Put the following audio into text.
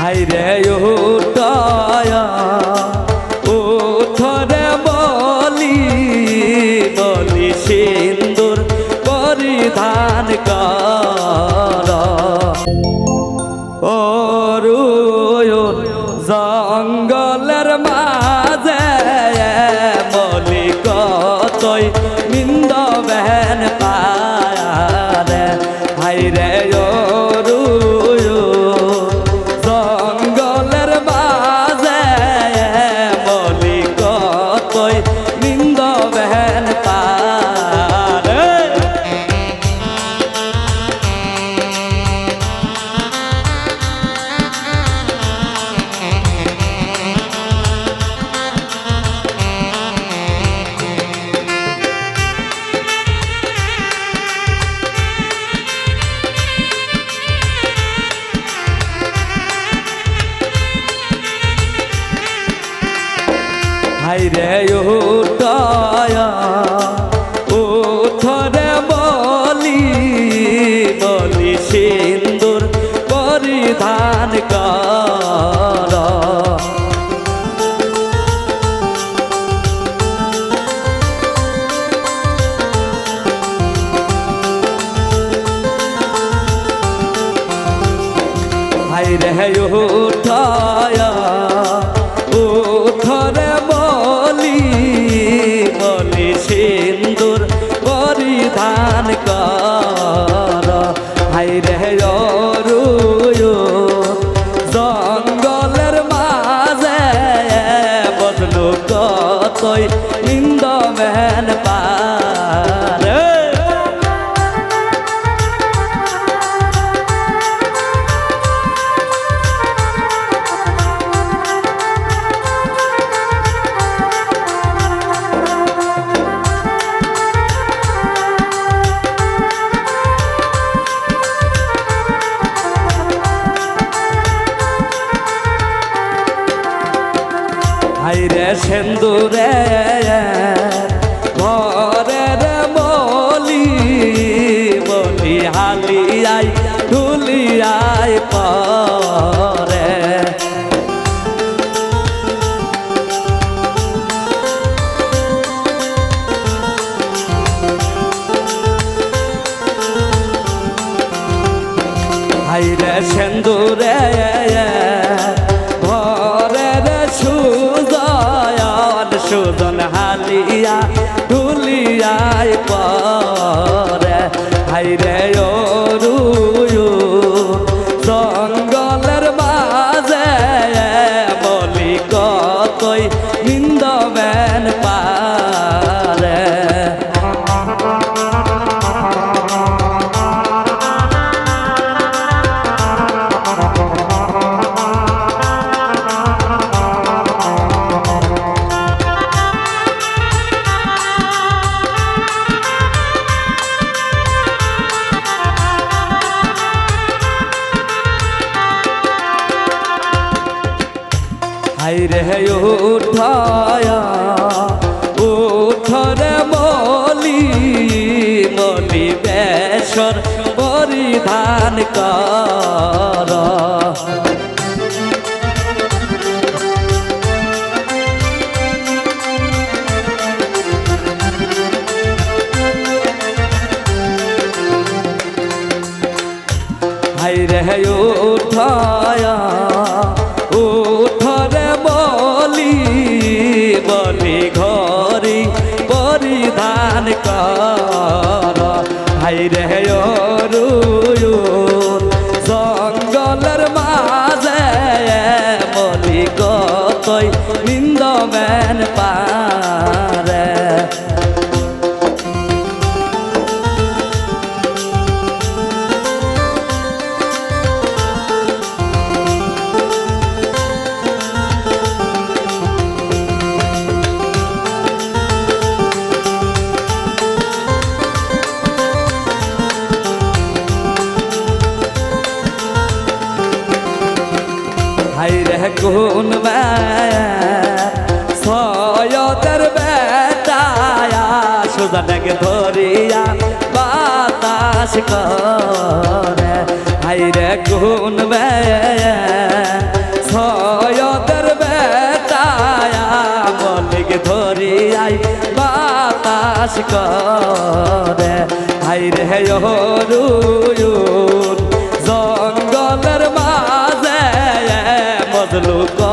High রে উঠায়া, উঠরে বলি বলি সিন্দুর পরিধান কর। অরুয়ন জঙ্গলের মাঝে বলি কতই মিন্দ রে উঠায়া উঠরে বলি বলি সিন্দুর পরিধান কর। হাই রে উঠায়া উঠরে পরিধান কর। হাই রে জঙ্গলের মাঝে বদলু কতই ইন্দ মেহন পারে। হাইরে সেন্দুরে ঘরে রে বলি বলি হালিয়াই ঢুলিয়াই পরে। হাইরে সেন্দুরে ঢুলিয়াই পরে হাইরে অরুয়ু জঙ্গলের বাজে বলি কতই নিন্দ বেন পারে রে উঠায়া উঠরে বলি বলি বেশর পরিধান কর। হাই রে উঠায়া হাই রে অরুয়ু কোন সয়তের বেটায়া সুজানাকে ধরিয়া বাতাস করে। হাই রে, কোন সয়তের বেটায়া মলিকে ধরিয়াই বাতাস করে। হাই রে রু বাঁচলো